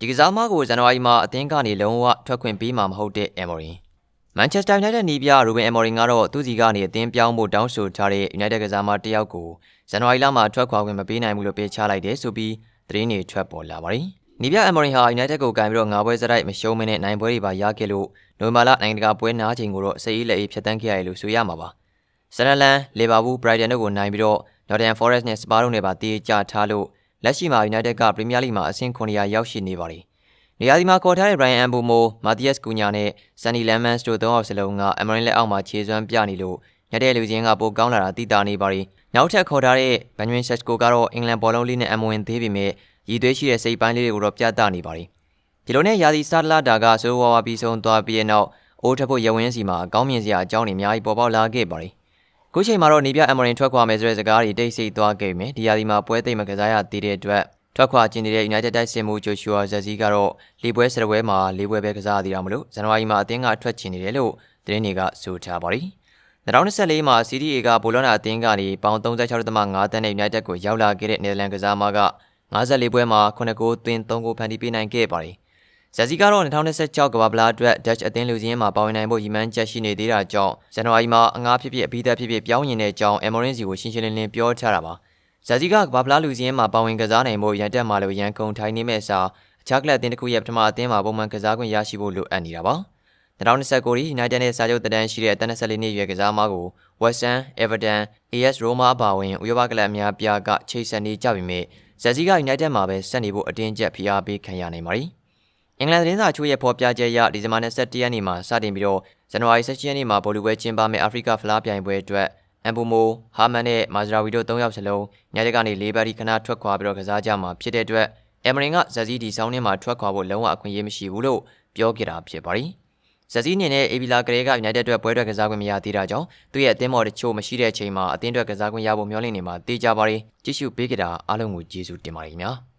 ဒီကစားမကိုဇန်နဝါရီမှာအသင်းကနေလုံးဝထွက်ခွင့်ပေးမှာမဟုတ်တဲ့ Emery မန်ချက်စတာယူနိုက်တက်နီးပြရူဘင်အမော်ရင်ကတော့သူ့စီကနေအသင်းပြောင်းဖို့တောင်းဆိုထားတဲ့ United ကစားမတစ်ယောက်ကိုဇန်နဝါရီလမှာထွက်ခွာခွင့်မပေးနိုင်ဘူးလို့ပေးချလိုက်တယ်ဆိုပြီးသတင်းတွေထွက်ပေါ်လာပါတယ်။နီးပြအမော်ရင်ဟာ United ကိုကန်ပြီးတော့ငါးပွဲစတိုက်မရှုံးမနဲ့နိုင်ပွဲတွေပါရခဲ့လို့နိုဝင်ဘာလနိုင်ငံတကာပွဲနားချိန်ကိုတော့စိတ်အေးလက်အေးဖြတ်တန်းခဲ့ရတယ်လို့ဆိုရမှာပါ။ဆန်နလန်၊လီဗာပူး၊ဘရိုက်တန်တို့ကိုနိုင်ပြီးတော့ Nottingham Forest နဲ့ Spurs တို့နဲ့ပါတည်ကြထားလို့ လက်ရှိမှာ United က Premier League မှာအဆင့်900ရောက်ရှိနေပါတယ်။နေရာဒီမှာခေါ်ထားတဲ့ Brian Ambumo, Matthias Cunha နဲ့ Sunny Lemans တို့သုံးယောက်စလုံးက Emery လက်အောက်မှာခြေစွမ်းပြနေလို့ညတဲ့လူချင်းကပိုကောင်းလာတာသိတာနေပါရီ။နောက်ထပ်ခေါ်ထားတဲ့ Benjamin Sesko ကတော့အင်္ဂလန်ဘောလုံးလေးနဲ့အမဝင်သေးပေမဲ့ရည်သွေးရှိတဲ့စိတ်ပိုင်းလေးတွေကိုတော့ပြသနေပါရီ။ဒီလိုနဲ့ယာစီစာလာတာကဆိုးဝါးဝါပြီးဆုံးသွားပြီးနောက်အိုးထပ်ဖို့ရဝင်းစီမှာအကောင်းမြင်စရာအကြောင်းတွေအများကြီးပေါ်ပေါက်လာခဲ့ပါရီ။ ခုချိန်မှာတော့နေပြအမရင်ထွက်ခွာမယ်ဆိုတဲ့စကားတွေတိတ်ဆိတ်သွားခဲ့ပြီ။ဒီယာဒီမှာပွဲသိမ့်မကစားရသေးတဲ့အတွက်ထွက်ခွာကျင်နေတဲ့ United တိုက်စစ်မှုဂျိုရှူအာဇက်စီကတော့လေပွဲစရပွဲမှာလေပွဲပဲကစားသေးတာမလို့ဇန်နဝါရီမှာအသင်းကထွက်ချင်နေတယ်လို့သတင်းတွေကဆိုထားပါတယ်။2024မှာ CDA ကဘိုလောနာအသင်းကနေပေါင်36.5တန်းနဲ့ United ကိုရောက်လာခဲ့တဲ့နယ်သာလန်ကစားမက54ပွဲမှာ9ဂိုးသွင်း3ဂိုးဖန်တီးပေးနိုင်ခဲ့ပါတယ်။ ဇက်စီကတော့2026ကမ္ဘာဗလာအတွက် Dutch အသင်းလူချင်းမှာပါဝင်နိုင်ဖို့ရည်မှန်းချက်ရှိနေသေးတာကြောင့်ဇန်နဝါရီမှာအငှားဖြစ်ဖြစ်အပြီးသက်ဖြစ်ဖြစ်ပြောင်းရင်တဲ့အကြောင်း Emery စီကိုရှင်းရှင်းလင်းလင်းပြောထားတာပါ။ဇာစီကကဘာဖလားလူစင်းမှာပါဝင်ကစားနိုင်ဖို့ရန်တက်မှာလို့ရန်ကုန်ထိုင်းနေမဲ့အစားအခြားကလပ်အသင်းတစ်ခုရဲ့ပထမအသင်းမှာပုံမှန်ကစားခွင့်ရရှိဖို့လိုအပ်နေတာပါ2029ရီ United နဲ့စာချုပ်တန်းရှိတဲ့အသက်24နှစ်အရွယ်ကစားမကို West Ham, Everton, AS Roma အပါအဝင်ဥရောပကလပ်အများပြားကချိတ်ဆက်နေကြပြီမဲ့ဇက်စီက United မှာပဲဆက်နေဖို့အတင်းကျပ်ဖိအားပေးခံရနိုင်ပါ ರಿ အ င်္ဂလန်သတင်းစာချို့ရဲ့ဖော်ပြချက်အရဒီဇင်ဘာ27ရက်နေ့မှာစတင်ပြီးတော့ဇန်နဝါရီ17ရက်နေ့မှာဘော်လူပွဲကျင်းပမယ့်အာဖရိကဖလားပြိုင်ပွဲအတွက်အမ်ဘူမိုဟာမန်နဲ့မာဇရာဝီတို့၃ယောက်စလုံးညချက်ကနေလေးပါးဒီခဏထွက်ခွာပြီးတော့ကစားကြမှာဖြစ်တဲ့အတွက်အမရင်ကဇက်စီဒီဆောင်းထဲမှာထွက်ခွာဖို့လုံးဝအခွင့်အရေးမရှိဘူးလို့ပြောခဲ့တာဖြစ်ပါတယ်။ဇက်စီအနေနဲ့အေဗီလာကလေးက United အတွက်ပွဲအတွက်ကစားခွင့်မရသေးတာကြောင့်သူ့ရဲ့အသင်းမော်တချို့မရှိတဲ့အချိန်မှာအသင်းအတွက်ကစားခွင့်ရဖို့မျှော်လင့်နေမှာတေးကြပါရီကြည့်ရှုပေးကြတာအားလုံးကိုကျေးဇူးတင်ပါတယ်ခင်ဗျာ။